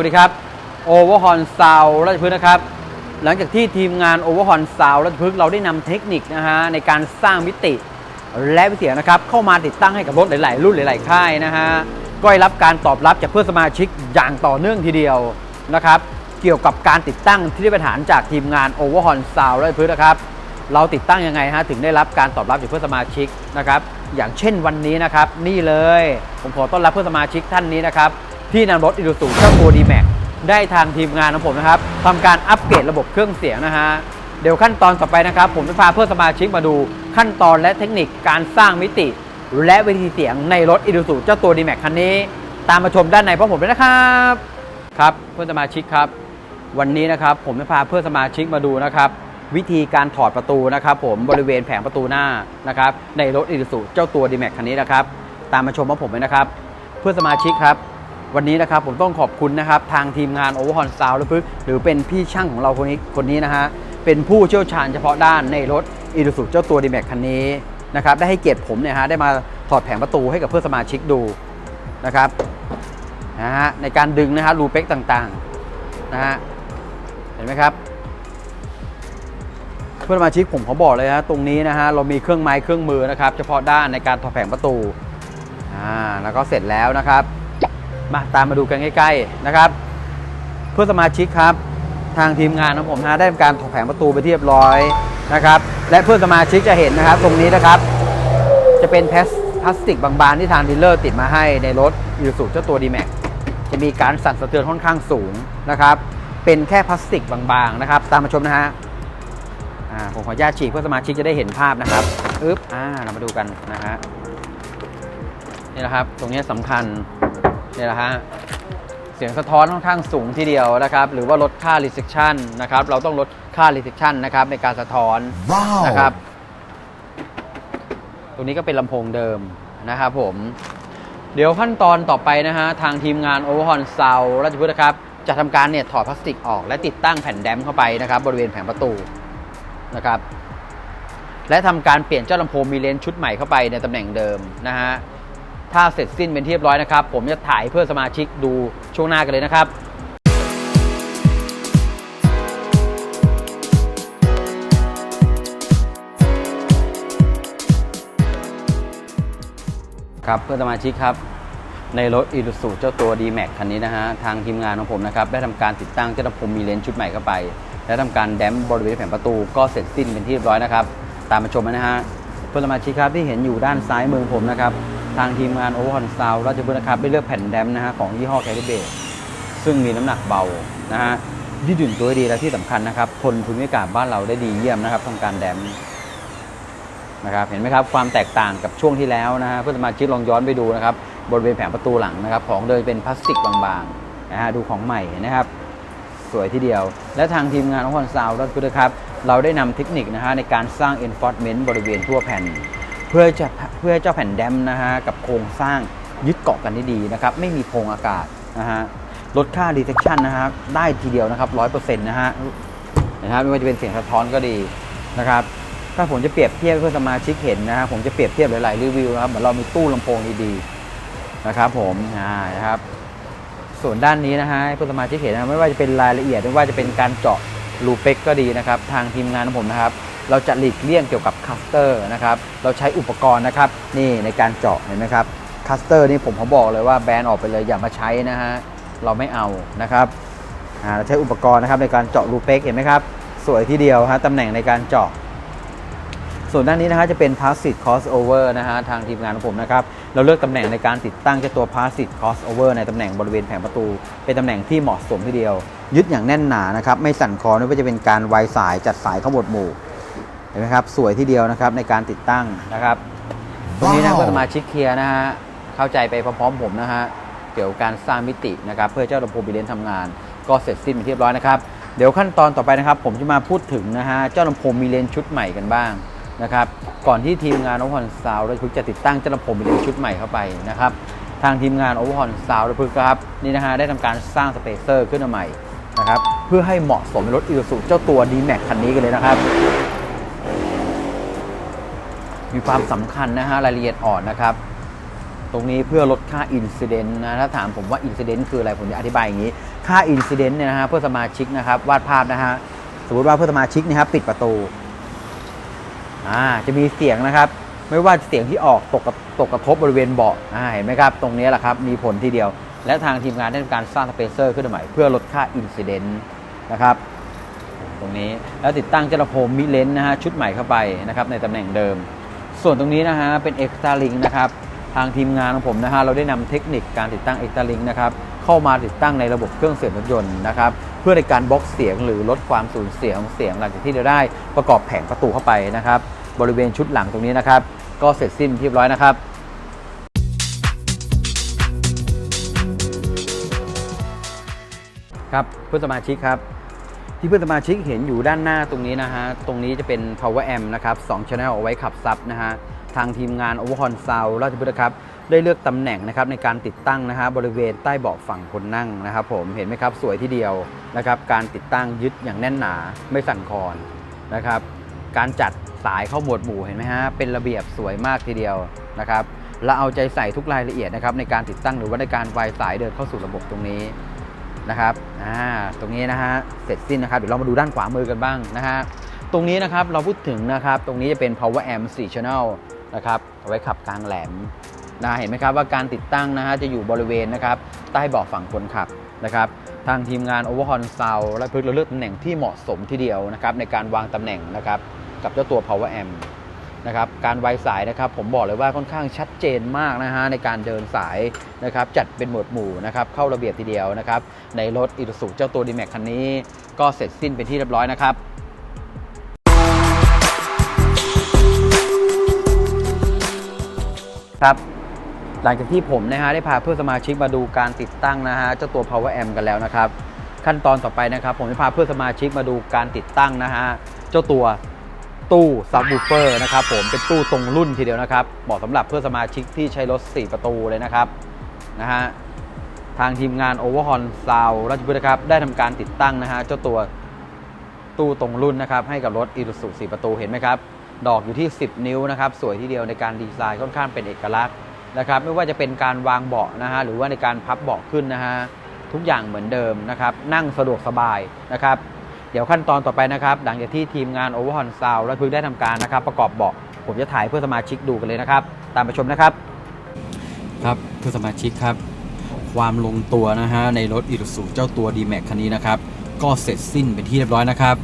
สวัสดีครับโอเวอร์ฮอนซาวราชพฤกษ์นะครับ หลังจากที่ทีมงานโอเวอร์ฮอนซาวราชพฤกษ์เราได้นำเทคนิคนะฮะในการสร้างมิติและวิเสียนะครับ เข้ามาติดตั้งให้กับรถหลาย ๆ รุ่นหลาย ๆ ค่ายนะฮะก็ได้รับการตอบรับจากเพื่อนสมาชิกอย่างต่อเนื่องทีเดียวนะครับ เกี่ยวกับการติดตั้งที่ได้ประฐานจากทีมงานโอเวอร์ฮอนซาวราชพฤกษ์นะครับ เราติดตั้งยังไงฮะถึงได้รับการตอบรับจากเพื่อนสมาชิกนะครับ อย่างเช่นวันนี้นะครับ นี่เลย ผมขอต้อนรับเพื่อนสมาชิกท่านนี้นะครับ ที่นำรถอิรูสูเจ้าตัวดีแม็กได้ทางทีมงานของผมนะครับทำการอัปเกรดระบบเครื่องเสียงนะฮะเดี๋ยวขั้นตอนต่อไปนะครับ ผมจะพาเพื่อนสมาชิกมาดูขั้นตอนและเทคนิคการสร้างมิติ และวิธีเสียงในรถอิรูสูเจ้าตัวดีแม็กคันนี้ ตามมาชมด้านในพร้อมผมเลยนะครับครับเพื่อนสมาชิกครับ วันนี้นะครับผมจะพาเพื่อนสมาชิกมาดูนะครับวิธีการถอดประตูนะครับผมบริเวณแผงประตูหน้านะครับในรถอิ s u เจ้าตัว d m a x คันนี้นะครับตามมาชมพร้อมผมเลยนะครับ เพื่อนสมาชิกครับ วันนี้นะครับผมต้องขอบคุณนะครับทางทีมงาน Overhorn Sound และพึกษ์หรือเป็นพี่ช่างของเราคนนี้คนนี้นะฮะเป็นผู้เชี่ยวชาญเฉพาะด้านในรถอิ s u เจ้าตัว d m a x คันนี้นะครับได้ให้เกียรติผมเนี่ยฮะได้มาถอดแผงประตูให้กับเพื่อนสมาชิกดูนะครับนะฮะในการดึงนะฮะรูเป็กต่างๆนะฮะเห็นไหมครับ เพื่อนสมาชิกผมเขาบอกเลยนะตรงนี้นะฮะเรามีเครื่องไม้เครื่องมือนะครับ เฉพาะด้านในการถอดแผงประตูอ่าแล้วก็เสร็จแล้วนะครับ มาตามมาดูกันใกล้ๆนะครับ เพื่อสมาชิกครับ ทางทีมงานของผมนะได้ทำการถอดแผงประตูไปเรียบร้อยนะครับ และเพื่อนสมาชิกจะเห็นนะครับ ตรงนี้นะครับ จะเป็นพลาสพลาสติกบางๆที่ทางดีลเลอร์ติดมาให้ในรถยูสุเจ้าตัว d m a x จะมีการสั่นสะเทือนค่อนข้างสูงนะครับ เป็นแค่พลาสติกบางๆนะครับ ตามมาชมนะฮะผมขออนุญาตฉีกเพื่อสมาชิกจะได้เห็นภาพนะครับอึ๊บอ่าเรามาดูกันนะฮะนี่แหละครับ ตรงนี้สำคัญ นี่แหละฮะเสียงสะท้อนค่อนข้างสูงทีเดียวนะครับ หรือว่าลดค่า rejection นะครับ เราต้องลดค่า rejection นะครับในการสะท้อนว้าวนะครับ ตรงนี้ก็เป็นลำโพงเดิมนะครับผม เดี๋ยวขั้นตอนต่อไปนะฮะ ทางทีมงาน Overhorn Sound ราชพฤกษ์นะครับ จะทำการเนี่ยถอดพลาสติกออกและติดตั้งแผ่นแดมเข้าไปนะครับ บริเวณแผงประตูนะครับและทำการเปลี่ยนเจ้าลำโพงมีเลนส์ชุดใหม่เข้าไปในตำแหน่งเดิมนะฮะ ถ้าเสร็จสิ้นเป็นที่เรียบร้อยนะครับ ผมจะถ่ายเพื่อสมาชิกดูช่วงหน้ากันเลยนะครับครับเพื่อนสมาชิกครับ ในรถอี u ู u เจ้าตัว d m a x คันนี้นะฮะ ทางทีมงานของผมนะครับ ได้ทำการติดตั้งเจ้าพงมีเลนส์ชุดใหม่เข้าไป และทำการแดมบริเวณแผงประตูก็เสร็จสิ้นเป็นที่เรียบร้อยนะครับ ตามมาชมนะฮะ เพื่อนสมาชิกครับที่เห็นอยู่ด้านซ้ายมือผมนะครับ ทางทีมงานโอเวอร์ฮอนซาวราชบุรีนะครับได้เลือกแผ่นแดมนะฮะของยี่ห้อแคลิเบซึ่งมีน้ำหนักเบานะฮะยืดหยุ่นตัวดีและที่สำคัญนะครับทนภูมิอากาศบ้านเราได้ดีเยี่ยมนะครับทำการแดมนะครับเห็นไหมครับความแตกต่างกับช่วงที่แล้วนะฮะเพื่อนสมาชิกลองย้อนไปดูนะครับบริเวณแผงประตูหลังนะครับของเดิมเป็นพลาสติกบางๆนะฮะดูของใหม่นะครับ สวยทีเดียว และทางทีมงานของคอนซาวด์ก็คือนะครับ เราได้นำเทคนิคนะฮะในการสร้าง enforcement บริเวณทั่วแผ่น เพื่อจะเพื่อเจ้าแผ่นแดมนะฮะกับโครงสร้างยึดเกาะกันได้ดีนะครับไม่มีโพรงอากาศนะฮะลดค่า detection นะฮะได้ทีเดียวนะครับ100%นะฮะนะครับไม่ว่าจะเป็นเสียงสะท้อนก็ดีนะครับถ้าผมจะเปรียบเทียบเพื่อสมาชิกเห็นนะฮะผมจะเปรียบเทียบหลายๆรีวิวนะครับเหมือนเรามีตู้ลำโพงดีๆนะครับผมอ่านะครับ ส่วนด้านนี้นะฮะเพื่อสมาชิกเห็นนะไม่ว่าจะเป็นรายละเอียดไม่ว่าจะเป็นการเจาะรูเป็กก็ดีนะครับ ทางทีมงานของผมนะครับ เราจะหลีกเลี่ยงเกี่ยวกับคัสเตอร์นะครับ เราใช้อุปกรณ์นะครับนี่ในการเจาะเห็นไหมครับคัสเตอร์นี่ผมเขาบอกเลยว่าแบนออกไปเลยอย่ามาใช้นะฮะเราไม่เอานะครับเราใช้อุปกรณ์นะครับในการเจาะรูเป็กเห็นไหมครับสวยทีเดียวฮะตำแหน่งในการเจาะส่วนด้านนี้นะฮะจะเป็น Passive Crossover นะฮะทางทีมงานของผมนะครับเราเลือกตำแหน่งในการติดตั้งเจ้าตัว Passive Crossover ในตำแหน่งบริเวณแผงประตู เป็นตำแหน่งที่เหมาะสมทีเดียว ยึดอย่างแน่นหนานะครับไม่สั่นคลอนไม่ว่าจะเป็นการไวสายจัดสายเข้าหมวดหมู่ เห็นไหมครับสวยทีเดียวนะครับในการติดตั้งนะครับตรงนี้นะว้าวเพื่อนสมาชิกเคลียร์นะฮะเข้าใจไปพร้อมๆผมนะฮะเกี่ยวกับการสร้างมิตินะครับเพื่อเจ้าลำโพงบิเลนทำงาน ก็เสร็จสิ้นเป็นที่เรียบร้อยนะครับเดี๋ยวขั้นตอนต่อไปนะครับ ผมจะมาพูดถึงนะฮะเจ้าลำโพงมีเลนชุดใหม่กันบ้างนะครับก่อนที่ทีมงานโอเวอร์ฮอนซาวด์พึกษ์จะติดตั้งเจ้าลำโพงมีเลนชุดใหม่เข้าไปนะครับทางทีมงานโอเวอร์ฮอนซาวด์พึกษ์ครับนี่นะฮะได้ทำการสร้างสเปเซอร์ขึ้นมาใหม่นะครับเพื่อให้เหมาะสมกับรถอีซูเจ้าตัว d m a x คันนี้กันเลยนะครับ มีความสำคัญนะฮะรายละเอียดอ่อนนะครับ ตรงนี้เพื่อลดค่าอินซิเดนต์นะถ้าถามผมว่าอินซิเดนต์คืออะไรผมจะอธิบายอย่างนี้ ค่าอินซิเดนต์เนี่ยนะฮะเพื่อสมาชิกนะครับวาดภาพนะฮะสมมติว่าเพื่อสมาชิกนะครับปิดประตูอ่าจะมีเสียงนะครับ ไม่ว่าเสียงที่ออกตกกระตกกระทบบริเวณเบาะอ่าเห็นไหมครับตรงนี้แหละครับมีผลทีเดียว และทางทีมงานได้ทำการสร้างสเปเซอร์ขึ้นมาใหม่เพื่อลดค่าอินซิเดนต์นะครับตรงนี้แล้วติดตั้งเจลโฟมมิเลนนะฮะชุดใหม่เข้าไปนะครับในตำแหน่งเดิม ส่วนตรงนี้นะฮะเป็นเอ็กซ์ต a าลิงนะครับทางทีมงานของผมนะฮะเราได้นำเทคนิคการติดตั้งเอ็กซ์ต a าลิงนะครับเข้ามาติดตั้งในระบบเครื่องเสียงรถยนต์นะครับเพื่อในการบล็อกเสียงหรือลดความสูญเสียของเสียงหลังจากที่เราได้ประกอบแผงประตูเข้าไปนะครับ บริเวณชุดหลังตรงนี้นะครับ ก็เสร็จสิ้นเรียบร้อยนะครับครับเพื่อนสมาชิกครับ ที่เพื่อนสมาชิกเห็นอยู่ด้านหน้าตรงนี้นะฮะ ตรงนี้จะเป็น power amp นะครับ2 channel เอาไว้ขับซับนะฮะ ทางทีมงาน Overhorn Sound ราชบุรีครับ ได้เลือกตำแหน่งนะครับในการติดตั้งนะฮะบริเวณใต้เบาะฝั่งคนนั่งนะครับผม เห็นไหมครับสวยทีเดียวนะครับ การติดตั้งยึดอย่างแน่นหนาไม่สั่นคลอนนะครับ การจัดสายเข้าหมวดหมู่เห็นไหมฮะ เป็นระเบียบสวยมากทีเดียวนะครับ และเอาใจใส่ทุกรายละเอียดนะครับในการติดตั้งหรือว่าในการไวสายเดินเข้าสู่ระบบตรงนี้ นะครับอ่าตรงนี้นะฮะเสร็จสิ้นนะครับเดี๋ยวเรามาดูด้านขวามือกันบ้างนะฮะตรงนี้นะครับเราพูดถึงนะครับตรงนี้จะเป็น power amp 4 channel นะครับเอาไว้ขับกลางแหลมนะเห็นไหมครับว่าการติดตั้งนะฮะจะอยู่บริเวณนะครับใต้เบาะฝั่งคนขับนะครับทางทีมงาน Overhorn Sound และพื่อเราเลือกตำแหน่งที่เหมาะสมทีเดียวนะครับในการวางตำแหน่งนะครับกับเจ้าตัว power amp นะครับการไวสายนะครับผมบอกเลยว่าค่อนข้างชัดเจนมากนะฮะในการเดินสายนะครับจัดเป็นหมวดหมู่นะครับเข้าระเบียบทีเดียวนะครับในรถอี u ูเจ้าตัว d m a x คันนี้ ก็เสร็จสิ้นเป็นที่เรียบร้อยนะครับครับหลังจากที่ผมนะฮะได้พาเพื่อนสมาชิกมาดูการติดตั้งนะฮะเจ้าตัว power amp กันแล้วนะครับ ขั้นตอนต่อไปนะครับ ผมจะพาเพื่อนสมาชิกมาดูการติดตั้งนะฮะเจ้าตัว ตู้ซับ w ูเฟอร์นะครับผมเป็นตู้ตรงรุ่นทีเดียวนะครับเหมาะสำหรับเพื่อสมาชิกที่ใช้รถ 4 ประตูเลยนะครับนะฮะทางทีมงาน Overhorn Sound ราชบุรีครับได้ทำการติดตั้งนะฮะเจ้าตัวตู้ตรงรุ่นนะครับให้กับรถ i s u z u 4ประตูเห็นไหมครับ ดอกอยู่ที่ 10 นิ้วนะครับสวยทีเดียวในการดีไซน์ค่อนข้างเป็นเอกลักษณ์นะครับไม่ว่าจะเป็นการวางเบาะนะฮะหรือว่าในการพับเบาะขึ้นนะฮะทุกอย่างเหมือนเดิมนะครับนั่งสะดวกสบายนะครับ เดี๋ยวขั้นตอนต่อไปนะครับ หลังจากที่ทีมงาน Overhorn Sound และพึ่งได้ทำการนะครับ ประกอบเบาะผมจะถ่ายเพื่อสมาชิกดูกันเลยนะครับ ตามไปชมนะครับ ครับเพื่อสมาชิกครับ ความลงตัวนะฮะในรถอี u ูเจ้าตัว D-Max คันนี้นะครับ ก็เสร็จสิ้นเป็นที่เรียบร้อยนะครับ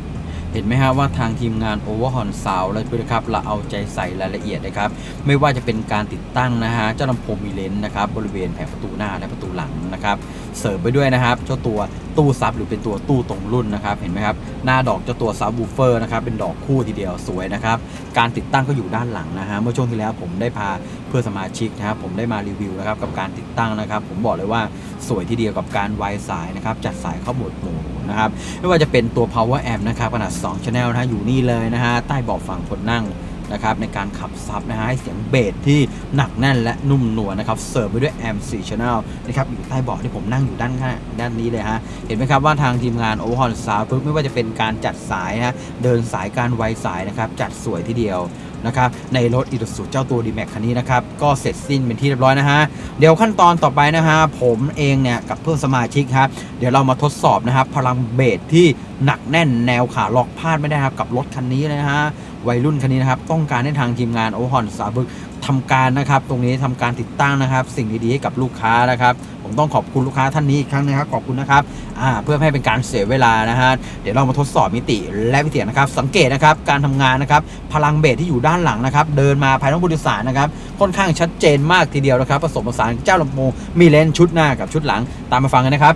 เห็นไหมฮะว่าทางทีมงาน Overhorn Sound และพึ่งนะครับเราเอาใจใส่รายละเอียดนะครับ ไม่ว่าจะเป็นการติดตั้งนะฮะเจ้าลำโพงมีเลนส์นะครับบริเวณแผงประตูหน้าและประตูหลังนะครับ เสริมไปด้วยนะครับเจ้าตัวตู้ซับหรือเป็นตัวตู้ตรงรุ่นนะครับเห็นไหมครับหน้าดอกเจ้าตัวซับบูเฟอร์นะครับเป็นดอกคู่ทีเดียวสวยนะครับการติดตั้งก็อยู่ด้านหลังนะฮะเมื่อช่วงที่แล้วผมได้พาเพื่อสมาชิกนะครับผมได้มารีวิวนะครับกับการติดตั้งนะครับ ผมบอกเลยว่าสวยทีเดียวกับการไวสายนะครับจัดสายเข้าหมดหมู่นะครับไม่ว่าจะเป็นตัว power amp นะครับขนาด 2 channel นะฮะอยู่นี่เลยนะฮะใต้เบาะฝั่งคนนั่ง นะครับในการขับซับนะฮะให้เสียงเบสที่หนักแน่นและนุ่มนวลนะครับเสริมไปด้วยแอม4 Channel นะครับอยู่ใต้เบาะที่ผมนั่งอยู่ด้านข้างด้านนี้เลยฮะเห็นไหมครับว่าทางทีมงาน Overhorn Sound ไม่ว่าจะเป็นการจัดสายฮะเดินสายการไวสายนะครับจัดสวยทีเดียวนะครับในรถอี u ูเจ้าตัว d m a x คันนี้นะครับก็เสร็จสิ้นเป็นที่เรียบร้อยนะฮะเดี๋ยวขั้นตอนต่อไปนะฮะผมเองเนี่ยกับเพื่อนสมาชิกครับเดี๋ยวเรามาทดสอบนะครับพลังเบสที่หนักแน่นแนวขาล็อกพลาดไม่ได้ครับกับรถคันนี้เลยนะฮะ วัยรุ่นคันนี้นะครับ ต้องการให้ทางทีมงานโอฮอนสาบึกทำการนะครับ ตรงนี้ทำการติดตั้งนะครับ สิ่งดีๆให้กับลูกค้านะครับ ผมต้องขอบคุณลูกค้าท่านนี้อีกครั้งนะครับ ขอบคุณนะครับอ่าเพื่อให้เป็นการเสียเวลานะฮะเดี๋ยวเรามาทดสอบมิติและวิธีนะครับ สังเกตนะครับการทำงานนะครับ พลังเบสที่อยู่ด้านหลังนะครับ เดินมาภายในบริษัทนะครับ ค่อนข้างชัดเจนมากทีเดียวนะครับ ผสมผสานเจ้าลำโพงมีเลนชุดหน้ากับชุดหลังตามมาฟังกันนะครับ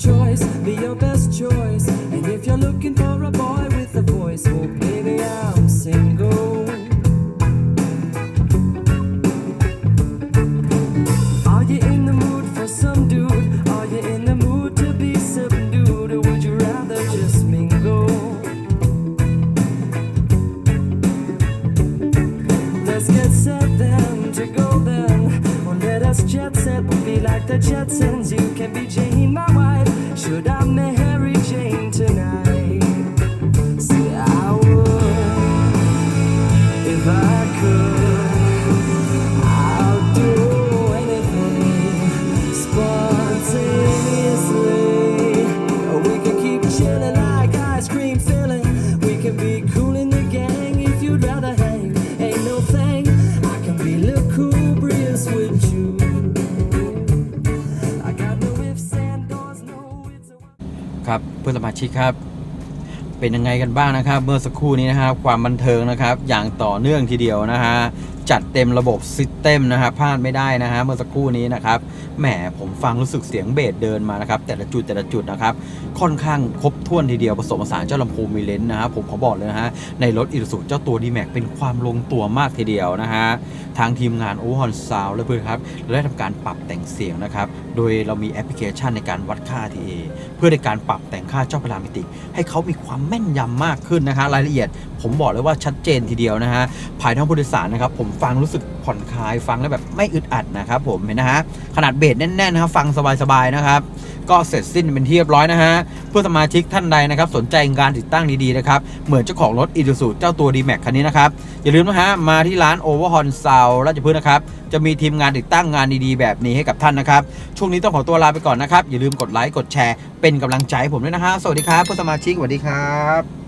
choice, be your best choice. And if you're looking for a boy with a voice, well, baby, I'm single. Are you in the mood for some dude? Are you in the mood to be subdued? Or would you rather just mingle? Let's get set then to go then. Or let us jet set, we'll be like the Jetsons. You can be Jane, my wife. Should I marry? พื่อนสมาชิกครับ เป็นยังไงกันบ้างนะครับ เมื่อสักครู่นี้นะครับ ความบันเทิงนะครับ อย่างต่อเนื่องทีเดียวนะฮะ จัดเต็มระบบซิสเต็มนะครับพลาดไม่ได้นะฮะเมื่อสักครู่นี้นะครับแหมผมฟังรู้สึกเสียงเบสเดินมานะครับแต่ละจุดแต่ละจุดนะครับค่อนข้างครบถ้วนทีเดียวผสมผสานเจ้าลำโพงมีเลนส์นะครับผมขอบอกเลยนะฮะในรถอิ u สุเจ้าตัว d m a x เป็นความลงตัวมากทีเดียวนะฮะทางทีมงาน o v e r h o n Sound และเพื่อนครับได้ทำการปรับแต่งเสียงนะครับโดยเรามีแอปพลิเคชันในการวัดค่า TA เพื่อในการปรับแต่งค่าเจ้าพารามิติก ให้เขามีความแม่นยำมากขึ้นนะฮะรายละเอียด ผมบอกเลยว่าชัดเจนทีเดียวนะฮะภายในห้งผู้โดยสารนะครับผมฟังรู้สึกผ่อนคลายฟังแล้วแบบไม่อึดอัดนะครับผมเห็นนะฮะขนาดเบสแน่นๆนะครับฟังสบายๆนะครับ ก็เสร็จสิ้นเป็นที่เรียบร้อยนะฮะเพื่อสมาชิกท่านใดนะครับ สนใจการติดตั้งดีๆนะครับเหมือนเจ้าของรถอี u ู u เจ้าตัว d m a x คันนี้นะครับ อย่าลืมนะฮะมาที่ร้าน Overhorn Sound ราชพฤกษ์นะครับจะมีทีมงานติดตั้งงานดีๆ แบบนี้ให้กับท่านนะครับช่วงนี้ต้องขอตัวลาไปก่อนนะครับอย่าลืมกดไลค์กดแชร์เป็นกำลังใจให้ผมด้วยนะฮะสวัสดีครับเพื่อสมาชิกสวัสดีครับ